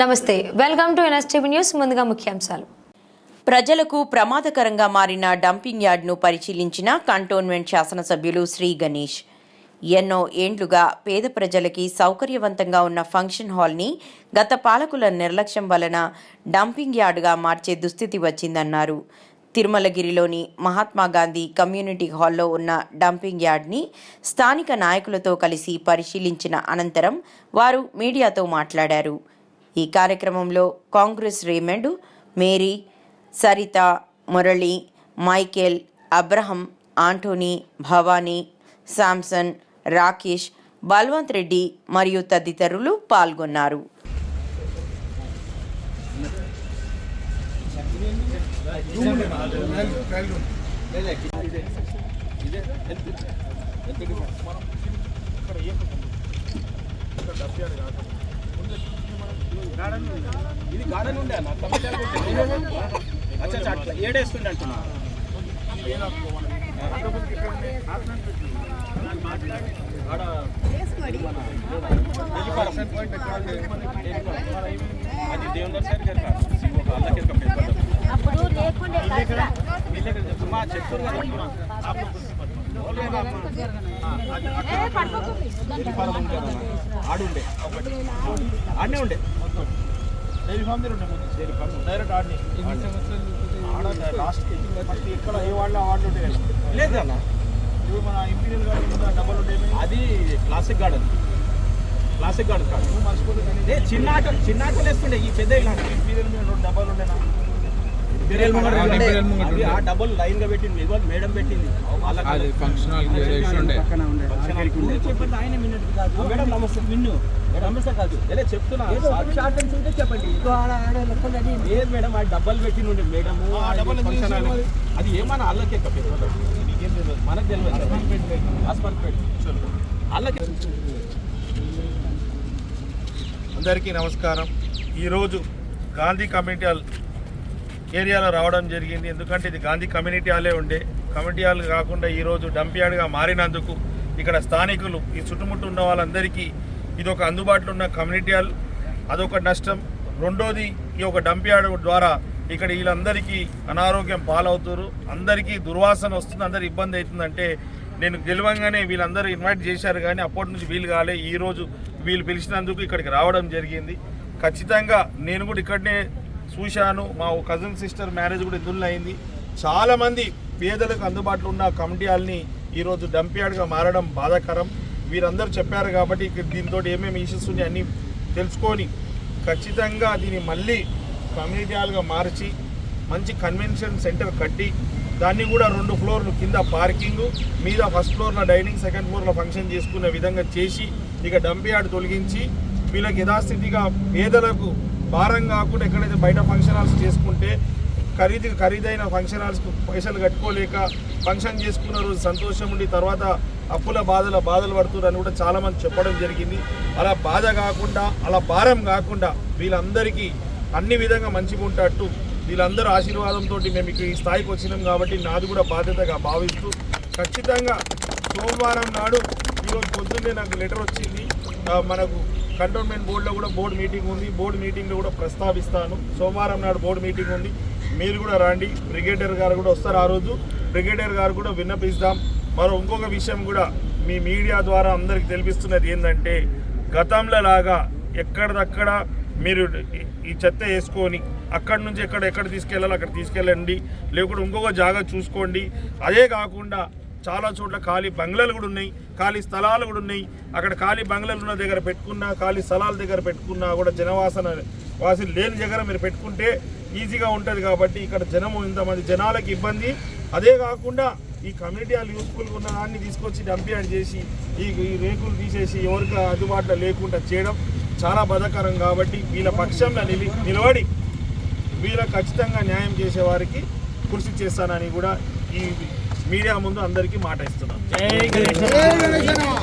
నమస్తే welcome to NSTV news ముందుగా ముఖ్యాంశాలు. ప్రజలకు ప్రమాదకరంగా మారిన డంపింగ్ యార్డ్ను పరిశీలించిన కంటోన్మెంట్ శాసనసభ్యులు శ్రీ గణేష్. ఎన్నో ఏండ్లుగా పేద ప్రజలకి సౌకర్యవంతంగా ఉన్న ఫంక్షన్ హాల్ని గత పాలకుల నిర్లక్ష్యం వలన డంపింగ్ యార్డుగా మార్చే దుస్థితి వచ్చిందన్నారు. తిరుమలగిరిలోని మహాత్మా గాంధీ కమ్యూనిటీ హాల్లో ఉన్న డంపింగ్ యార్డ్ని స్థానిక నాయకులతో కలిసి పరిశీలించిన అనంతరం వారు మీడియాతో మాట్లాడారు. ఈ కార్యక్రమంలో Congress Raymond Mary Saritha Murali Michael Abraham Antony Bhavani Samson Rakesh Balwant Reddy మరియు తదితరులు పాల్గొన్నారు. ఇది గార్డెన్ ఉండే అన్న. అచ్చా అట్లా ఏడేస్తుండే అంటున్నా అది దేవుని సైడ్ కదా కదా. ఆడుండే ఆడనే ఉండే డైరీ ఫామ్ దగ్గర ఉండే డైరీ ఫామ్ డైరెక్ట్ ఆడి ఆడ లాస్ట్ ఫస్ట్ ఎక్కడ ఏ వాళ్ళు ఆ వాళ్ళు ఉండే లేదు అన్న ఇప్పుడు మన ఇంపీరియల్ గార్డెన్ ఉందా డబ్బులు ఉండేవి అది క్లాసిక్ గార్డెన్ క్లాసిక్ గార్డెన్ కాదు. మర్చిపోతుంది చిన్న ఆట చిన్న ఆటలు వేస్తుండే ఈ పెద్ద ఇంపీరియల్ మీద రెండు డబ్బాలు ఉండేనా ఆ. డబ్బులు లైన్గా పెట్టింది మేడం పెట్టింది. వాళ్ళకి అది ఫంక్షన్ హాల్ వేసి ఉండే. ఫంక్షన్ హాల్కి ఉండే. ఆ, మేడం నమస్తే విన్ను. నమస్తే కాదు. ఏదో చెప్తున్నా షార్ట్ చెప్పండి. లేదు మేడం ఆ డబ్బలు పెట్టి నుండి మేడం ఫంక్షన్ హాల్ అది ఏమన్నా అల్లకే మనకు తెలియదు హాస్పిటల్ అల్లకి. అందరికీ నమస్కారం. ఈరోజు గాంధీ కమ్యూనిటీ హాల్ ఏరియాలో రావడం జరిగింది. ఎందుకంటే ఇది గాంధీ కమ్యూనిటీ హాలే ఉండే. కమ్యూనిటీ హాల్ కాకుండా ఈరోజు డంపియాడ్గా మారినందుకు ఇక్కడ స్థానికులు ఈ చుట్టుముట్టు ఉన్న వాళ్ళందరికీ ఇది ఒక అందుబాటులో ఉన్న కమ్యూనిటీ హాల్. అదొక నష్టం. రెండోది ఈ ఒక డంప్యార్డ్ ద్వారా ఇక్కడ వీళ్ళందరికీ అనారోగ్యం పాలవుతారు. అందరికీ దుర్వాసన వస్తుంది అందరికి ఇబ్బంది అవుతుందంటే నేను గెలవంగానే వీళ్ళందరూ ఇన్వైట్ చేశారు కానీ అప్పటి నుంచి వీలు కాలే. ఈరోజు వీళ్ళు పిలిచినందుకు ఇక్కడికి రావడం జరిగింది. ఖచ్చితంగా నేను కూడా ఇక్కడనే చూశాను. మా కజిన్ సిస్టర్ మ్యారేజ్ కూడా ఇందులో అయింది. చాలామంది పేదలకు అందుబాటులో ఉన్న కమిటీ హాల్ని ఈరోజు డంపియాడ్గా మారడం బాధాకరం. వీరందరూ చెప్పారు కాబట్టి దీంతో ఏమేమి ఇష్యూస్ ఉన్నాయి అన్నీ తెలుసుకొని ఖచ్చితంగా దీన్ని మళ్ళీ కమ్యూనిటీ హాల్గా మార్చి మంచి కన్వెన్షన్ సెంటర్ కట్టి దాన్ని కూడా రెండు ఫ్లోర్లు కింద పార్కింగ్ మీద ఫస్ట్ ఫ్లోర్లో డైనింగ్ సెకండ్ ఫ్లోర్లో ఫంక్షన్ చేసుకునే విధంగా చేసి ఇక డంప్ యార్డ్ తొలగించి వీళ్ళకి యథాస్థితిగా పేదలకు భారం కాకుండా ఎక్కడైతే బయట ఫంక్షన్ హాల్స్ చేసుకుంటే ఖరీదు ఖరీదైన ఫంక్షన్ హాల్స్కు పైసలు కట్టుకోలేక ఫంక్షన్ చేసుకున్న రోజు సంతోషం ఉండి తర్వాత అప్పుల బాధల బాధలు పడుతున్నారని కూడా చాలామంది చెప్పడం జరిగింది. అలా బాధ కాకుండా అలా భారం కాకుండా వీళ్ళందరికీ అన్ని విధంగా మంచిగా ఉంటట్టు వీళ్ళందరూ ఆశీర్వాదంతో మేము ఇక్కడ ఈ స్థాయికి వచ్చినాం కాబట్టి నాది కూడా బాధ్యతగా భావిస్తూ ఖచ్చితంగా సోమవారం నాడు ఈరోజు పొద్దున్నే నాకు లెటర్ వచ్చింది. మనకు కంటోన్మెంట్ బోర్డులో కూడా బోర్డు మీటింగ్ ఉంది. బోర్డు మీటింగ్లో కూడా ప్రస్తావిస్తాను. సోమవారం నాడు బోర్డు మీటింగ్ ఉంది. మీరు కూడా రండి. బ్రిగేడియర్ గారు కూడా వస్తారు ఆ రోజు. బ్రిగేడియర్ గారు కూడా విన్నపిస్తాం. మరో ఇంకొక విషయం కూడా మీ మీడియా ద్వారా అందరికి తెలిపిస్తున్నది ఏంటంటే గతంలో లాగా ఎక్కడిదక్కడ మీరు ఈ- ఈ చెత్త వేసుకొని అక్కడి నుంచి ఎక్కడ ఎక్కడ తీసుకెళ్ళాలో అక్కడ తీసుకెళ్ళండి. లేకుంటే ఇంకొక జాగా చూసుకోండి. అదే కాకుండా చాలా చోట్ల ఖాళీ బంగ్లాలు కూడా ఉన్నాయి. ఖాళీ స్థలాలు కూడా ఉన్నాయి. అక్కడ ఖాళీ బంగ్లాలు ఉన్న దగ్గర పెట్టుకున్నా ఖాళీ స్థలాల దగ్గర పెట్టుకున్నా కూడా జనవాసన వాసి లేని దగ్గర మీరు పెట్టుకుంటే ఈజీగా ఉంటుంది కాబట్టి ఇక్కడ జనము ఇంతమంది జనాలకు ఇబ్బంది. అదే కాకుండా ఈ కమ్యూనిటీ వాళ్ళు యూస్ఫుల్గా ఉన్న దాన్ని తీసుకొచ్చి డంపింగ్ చేసి ఈ ఈ రేకులు తీసేసి ఎవరికి అందుబాటులో లేకుండా చేయడం చాలా బాధాకరం కాబట్టి వీళ్ళ పక్షంలో నిలి నిలబడి వీళ్ళ ఖచ్చితంగా న్యాయం చేసే వారికి కృషి చేస్తానని కూడా ఈ మీడియా ముందు అందరికీ మాట ఇస్తున్నాను